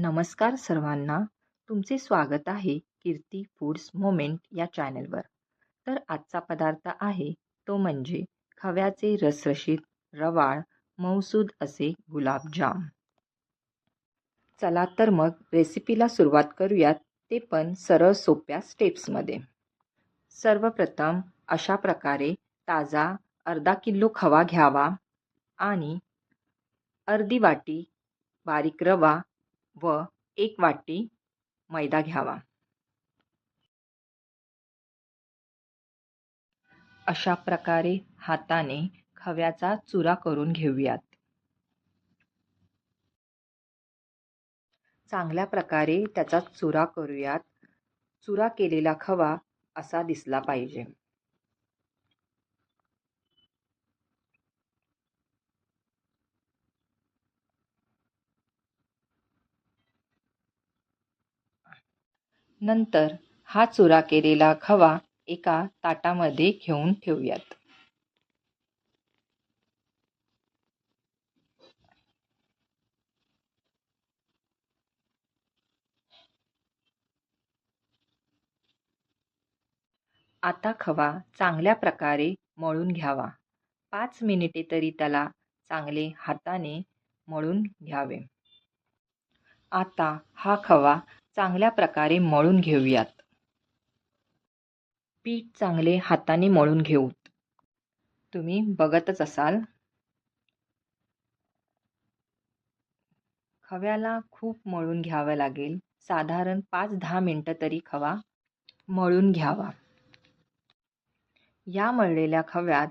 नमस्कार सर्वांना. तुमचे स्वागत आहे कीर्ती फूड्स मोमेंट या चॅनलवर. तर आजचा पदार्थ आहे तो म्हणजे खव्याचे रसरशीत रवाळ मऊसूद असे गुलाबजाम. चला तर मग रेसिपीला सुरुवात करूयात ते पण सरळ सोप्या स्टेप्समध्ये. सर्वप्रथम अशा प्रकारे ताजा अर्धा किलो खवा घ्यावा आणि अर्धी वाटी बारीक रवा व एक वाटी मैदा घ्यावा. अशा प्रकारे हाताने खव्याचा चुरा करून घेऊयात. चांगल्या प्रकारे त्याचा चुरा करूयात. चुरा केलेला खवा असा दिसला पाहिजे. नंतर हा चुरा केलेला खवा एका ताटामध्ये घेऊन ठेवूयात. आता खवा चांगल्या प्रकारे मळून घ्यावा. पाच मिनिटे तरी त्याला चांगले हाताने मळून घ्यावे. आता हा खवा चांगल्या प्रकारे मळून घेऊयात. पीठ चांगले हाताने मळून घेऊ तुम्ही बघतच असाल. खव्याला खूप मळून घ्यावं लागेल. साधारण पाच दहा मिनटं तरी खवा मळून घ्यावा. या मळलेल्या खव्यात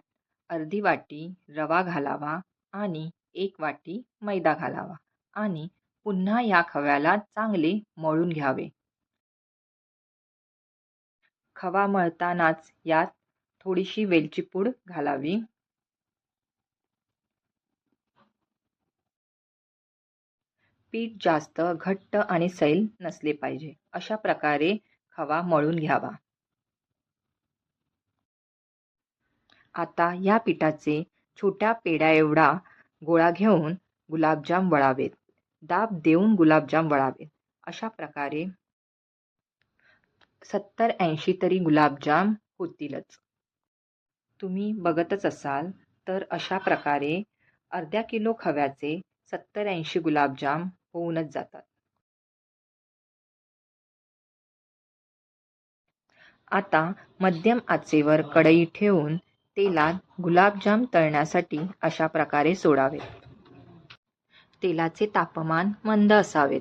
अर्धी वाटी रवा घालावा आणि एक वाटी मैदा घालावा आणि पुन्हा या खव्याला चांगले मळून घ्यावे. खवा मळतानाच यात थोडीशी वेलची पूड घालावी. पीठ जास्त घट्ट आणि सैल नसले पाहिजे अशा प्रकारे खवा मळून घ्यावा. आता या पिठाचे छोट्या पेड्या एवढा गोळा घेऊन गुलाबजाम वळावेत. दाब देऊन गुलाबजाम वळावे. अशा प्रकारे सत्तर ऐंशी तरी गुलाबजाम होतीलच. तुम्ही बघतच असाल तर अशा प्रकारे अर्ध्या किलो खव्याचे सत्तर ऐंशी गुलाबजाम होऊनच जातात. आता मध्यम आचेवर कढई ठेवून तेलात गुलाबजाम तळण्यासाठी अशा प्रकारे सोडावे. तेलाचे तापमान मंद असावे.